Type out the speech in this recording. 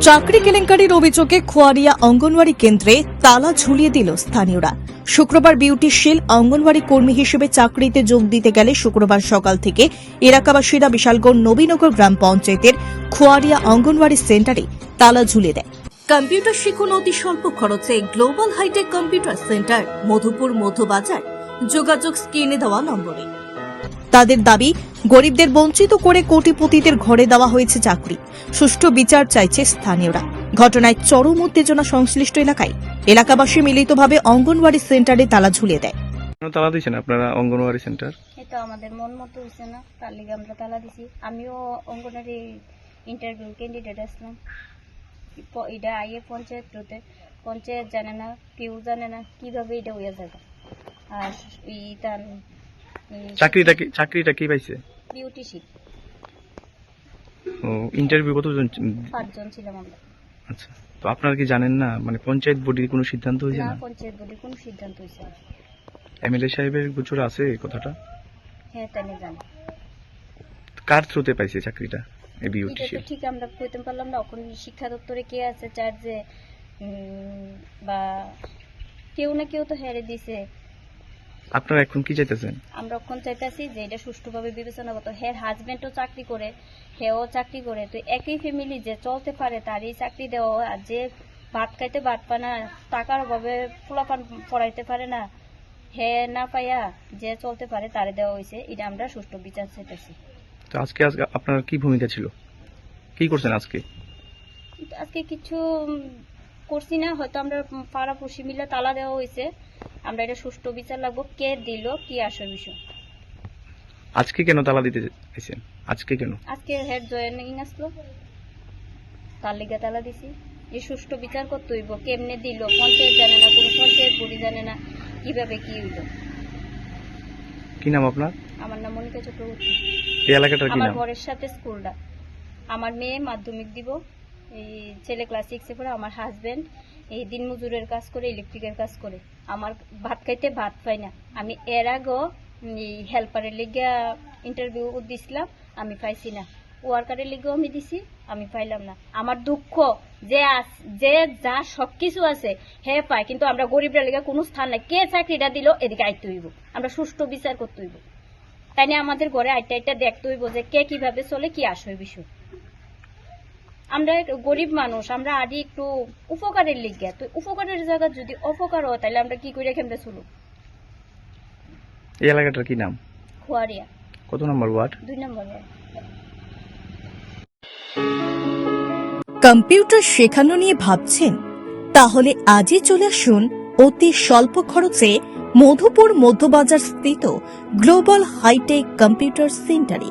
চাকরি কেলেঙ্কারির অভিযোগে খোয়ারিয়া অঙ্গনওয়াড়ি কেন্দ্রে তালা ঝুলিয়ে দিল স্থানীয়রা। শুক্রবার বিউটি বিউটিশীল অঙ্গনওয়াড়ি কর্মী হিসেবে চাকরিতে যোগ দিতে গেলে শুক্রবার সকাল থেকে এলাকাবাসীরা বিশালগড় নবীনগর গ্রাম পঞ্চায়েতের খোয়ারিয়া অঙ্গনওয়াড়ি সেন্টারে তালা ঝুলিয়ে দেয়। কম্পিউটার শিখুন অতি স্বল্প খরচে global hitech computer centre, Madhupur Madhubazar যোগাযোগ স্ক্রিনে দেওয়া নম্বরে। তাদের দাবি গরিবদের বঞ্চিত করে কোটিপতিদের ঘরে দেওয়া হয়েছে চাকরি। সুষ্ঠু বিচার চাইছে স্থানীয়রা। ঘটনায় চরম উত্তেজনা সংশ্লিষ্ট এলাকায়। এলাকাবাসী মিলিতভাবে অঙ্গনওয়াড়ি সেন্টারে তালা ঝুলিয়ে দেয়। তালা দিয়েছেন আপনারা অঙ্গনওয়াড়ি সেন্টার? তো আমাদের মন মতো হয়েছে না। তার লিগে আমরা তালা দিছি আমিও অঙ্গনারী ইন্টারভিউ ক্যান্ডিডেট আসলাম। এটা আইয়ে পঞ্চায়েত রোতে পঞ্চায়েত জানে না কেউ জানে না কীভাবে এটা হয়ে যাবে। আর ই তার চাকরিটা কি চাকরিটা কি পাইছে? ও ইন্টারভিউ কতজন পাঁচজন ছিলাম আমরা। আচ্ছা তো আপনারা কি জানেন না? মানে পঞ্চায়েত বডির কোনো সিদ্ধান্ত হয়েছে না পঞ্চায়েত বলে কোনো সিদ্ধান্ত হয়েছে না। এমএলএ সাহেবের গোচর আছে এই কথাটা? হ্যাঁ তাই জানি। কার থ্রুতে পাইছে চাকরিটা? এই ঠিক আমরা কইতে পারলাম না এখন শিক্ষা দপ্তরে কে আছে চার যে উম, বা কেউ না কেউ তো হেরে দিছে। আপনারা এখন কি চাইতেছেন? আমরা এখন চাইতেছি যে এটা সুষ্ঠুভাবে বিবেচনা করতো। হের হাজবেন্ডও চাকরি করে হেও চাকরি করে। তো একই ফ্যামিলি যে চলতে পারে তারই চাকরি দেওয়া আর যে ভাত খাইতে ভাত পায় না টাকার অভাবে পোলাপান পড়াইতে পারে না হে না পাইয়া যে চলতে পারে তারে দেওয়া হয়েছে এটা আমরা সুষ্ঠু বিচার চাইতেছি। তো আজকে আজকে আপনার কি ভূমিকা ছিল? কি করছেন আজকে? আজকে কিছু করছি না। হয়তো আমরা পাড়া পড়শি মিলে তালা দেওয়া হয়েছে আমরা এটা সুষ্ঠু বিচার লাগবো। কে দিল কি আসল বিষয়? আজকে কেন তালা দিতে চাইছেন আজকে কেন? আজকে হেড জয়েনিং আসলো। তার লিগে তালা দিছি। যে সুষ্ঠু বিচার করতে হইব কেমনে দিল? পঞ্চায়েত জানে না কোনো পঞ্চায়েত বুড়ি জানে না কীভাবে কি হইল? কি নাম আপনার? আমার নাম মনিকা চক্রবর্তী। এই এলাকাটার কি নাম? আমার ঘরের সাথে স্কুলটা। আমার মেয়ে মাধ্যমিক দিব। এই ছেলে ক্লাস সিক্সে পড়ে, আমার হাজবেন্ড এই দিনমজুরের কাজ করে ইলেকট্রিকের কাজ করে। আমার ভাত খাইতে ভাত পাই না। আমি এর আগেও এই হেল্পারের লিগে ইন্টারভিউ দিছিলাম, আমি পাইছি না। ওয়ার্কারের লিগেও আমি দিছি, আমি পাইলাম না। আমার দুঃখ যে যে যা সব কিছু আছে, হে পায়, কিন্তু আমরা গরিবরা লিগে কোনো স্থান নাই। কে চাকরিটা দিল, এদিকে আইতে হইব। আমরা সুষ্ঠু বিচার করতে হইব। তাই নিয়ে আমাদের ঘরে আইটা আইটা দেখতে হইব যে কে কীভাবে চলে, কি আসবে বিষয়। আমরা গরিব মানুষ আমরা আদি একটু উপকারের লিগে। তো উপকারের জায়গা যদি অপকার হয় তাহলে আমরা কি করে কেমনে চলু এই এলাকাটার কি নাম? খুয়ারিয়া। কত নম্বর ওয়ার্ড? দুই নম্বর ওয়ার্ড। কম্পিউটার শেখানো নিয়ে ভাবছেন? তাহলে আজই চলে আসুন অতি স্বল্প খরচে মধুপুর মধ্যবাজার স্থিত গ্লোবাল হাইটেক কম্পিউটার সেন্টারে।